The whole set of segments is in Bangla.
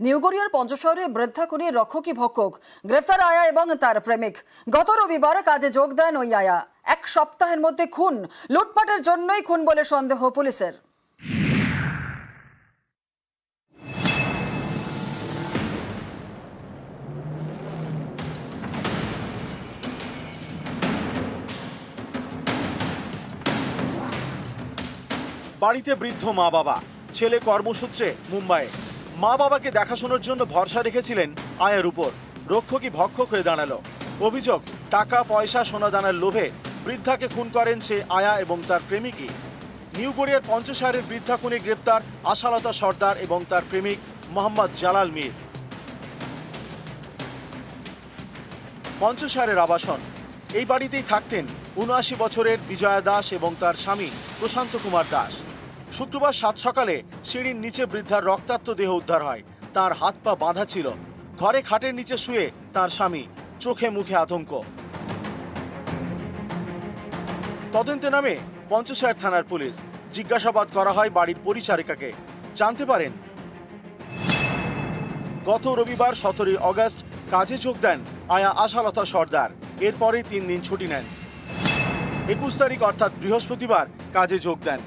নিউগড়িয়ার পঞ্চশহরে বৃদ্ধা খুনির রক্ষকী ভক্ষক, গ্রেফতার আয়া এবং তার প্রেমিক। গত রবিবার কাজে যোগ দেন ওই আয়া। এক সপ্তাহের মধ্যে খুন, লুটপাটের জন্যই খুন বলে সন্দেহ পুলিশের। বাড়িতে বৃদ্ধ মা বাবা, ছেলে কর্মসূত্রে মুম্বাইয়ে। মা বাবাকে দেখাশোনার জন্য ভরসা রেখেছিলেন আয়ের উপর। রক্ষকই ভক্ষক হয়ে দাঁড়াল। অভিযোগ, টাকা, পয়সা, সোনা দানার লোভে বৃদ্ধাকে খুন করেন সে আয়া এবং তার প্রেমিকই। নিউ গড়িয়ার পঞ্চশহরের বৃদ্ধা খুনে গ্রেপ্তার আশালতা সর্দার এবং তার প্রেমিক মোহাম্মদ জালাল মীর। পঞ্চশহরের আবাসন। এই বাড়িতেই থাকতেন উনআশি বছরের বিজয়া দাস এবং তার স্বামী প্রশান্ত কুমার দাস। শুক্রবার সাত সকালে সিঁড়ির নিচে বৃদ্ধার রক্তাক্ত দেহ উদ্ধার হয়। তার হাত পা বাঁধা ছিল। ঘরে খাটের নিচে শুয়ে তার স্বামী চোখে মুখে আতঙ্ক। তদন্তে নামে পঞ্চশহর থানার পুলিশ। জিজ্ঞাসাবাদ করা হয় বাড়ির পরিচারিকাকে। জানতে পারেন, গত রবিবার সতেরোই অগস্ট কাজে যোগ দেন আয়া আশালতা সর্দার। এরপরে তিন দিন ছুটি নেন। একুশ তারিখ অর্থাৎ বৃহস্পতিবার কাজে যোগ দেন।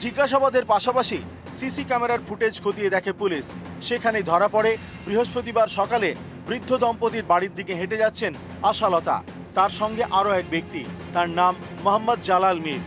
জিজ্ঞাসাবাদের পাশাপাশি সিসি ক্যামেরার ফুটেজ খতিয়ে দেখে পুলিশ। সেখানে ধরা পড়ে, বৃহস্পতিবার সকালে বৃদ্ধ দম্পতির বাড়ির দিকে হেঁটে যাচ্ছেন আশালতা। তার সঙ্গে আরও এক ব্যক্তি, তার নাম মোহাম্মদ জালাল মীর।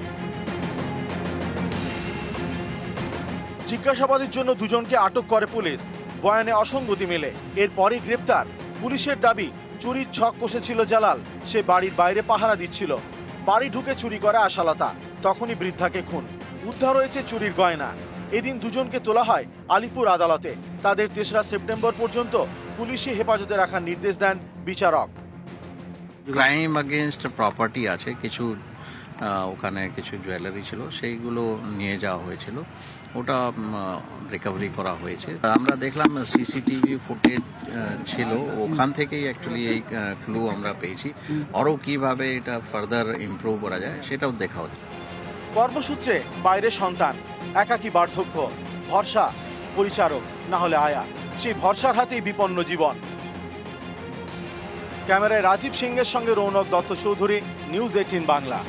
জিজ্ঞাসাবাদের জন্য দুজনকে আটক করে পুলিশ। বয়ানে অসঙ্গতি মেলে। এরপরই গ্রেপ্তার। পুলিশের দাবি, চুরির ছক কষেছিল জালাল। সে বাড়ির বাইরে পাহারা দিচ্ছিল। বাড়ি ঢুকে চুরি করে আশালতা। তখনই বৃদ্ধাকে খুন। উদ্ধার হয়েছে চুরির গয়না। এদিন দুজনকে তোলা হয় আলিপুর আদালতে। তাদের তেসরা সেপ্টেম্বর পর্যন্ত পুলিশি হেফাজতে রাখার নির্দেশ দেন বিচারক। ক্রাইম আগেনস্ট প্রপার্টি আছে, কিছু ওখানে কিছু জুয়েলারি ছিল, সেইগুলো নিয়ে যাওয়া হয়েছিল। ওটা রিকভারি করা হয়েছে। আমরা দেখলাম সিসিটিভি ফুটেজ ছিল। ওখান থেকেই অ্যাকচুয়ালি এই ক্লু আমরা পেয়েছি। আরও কীভাবে এটা ফার্দার ইমপ্রুভ করা যায়, সেটাও দেখা হচ্ছে। কর্মসূত্রে বাইরে সন্তান, একাকি বার্ধক্য, ভরসা, পরিচারক, না হলে আয়া। সেই ভরসার হাতেই বিপন্ন জীবন। ক্যামেরায় রাজীব সিংয়ের সঙ্গে রৌনক দত্ত চৌধুরী, নিউজ এইটিন বাংলা।